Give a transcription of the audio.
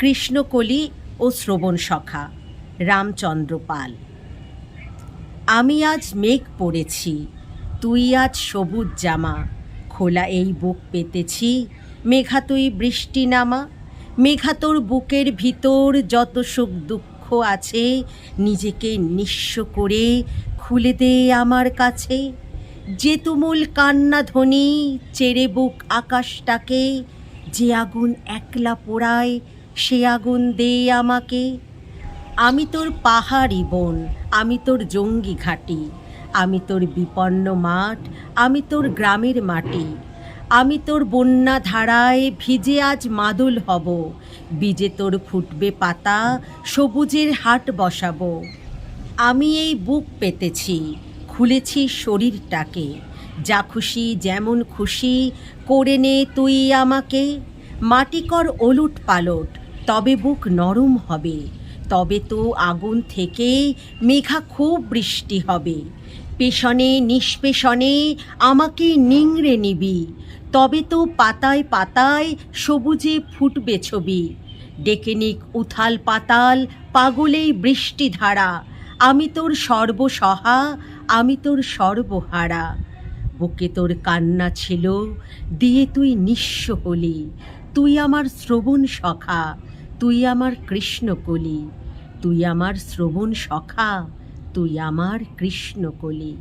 কৃষ্ণকলি ও শ্রবণ সখা, রামচন্দ্র পাল। আমি আজ মেঘ পড়েছি, তুই আজ সবুজ জামা, খোলা এই বুক পেতেছি মেঘা তুই বৃষ্টি নামা মেঘা তোর বুকের ভিতর যত সুখ দুঃখ আছে, নিজেকে নিঃস্ব করে খুলে দে আমার কাছে। যে তুমুল কান্না ধ্বনি, চেরে বুক আকাশটাকে, যে আগুন একলা পোড়ায় সে আগুন দে আমাকে। আমি তোর পাহাড়ি বন, আমি তোর জঙ্গি ঘাটি, আমি তোর বিপন্ন মাঠ, আমি তোর গ্রামের মাটি। আমি তোর বন্যা ধারায় ভিজে আজ মাদুল হব বীজে তোর ফুটবে পাতা, সবুজের হাট বসাবো। আমি এই বুক পেতেছি, খুলেছি শরীরটাকে। যা খুশি যেমন খুশি, করে নে তুই আমাকে। মাটি কর ওলুট পালট তবে বুক নরম হবে। তবে তো আগুন থেকে মেঘা খুব বৃষ্টি হবে। পেশনে নিষ্পেষণে আমাকে নিংড়ে নিবি। তবে তো পাতায় পাতায় সবুজে ফুটবে ছবি। ডেকে নিক উথাল পাতাল পাগলেই বৃষ্টি ধারা। আমি তোর সর্বসহা, আমি তোর সর্বহারা। বুকে তোর কান্না ছিল, দিয়ে তুই নিঃস্ব হলি। তুই আমার শ্রবণ সখা তুই আমার কৃষ্ণকলি তুই আমার শ্রবণ সখা তুই আমার কৃষ্ণকলি।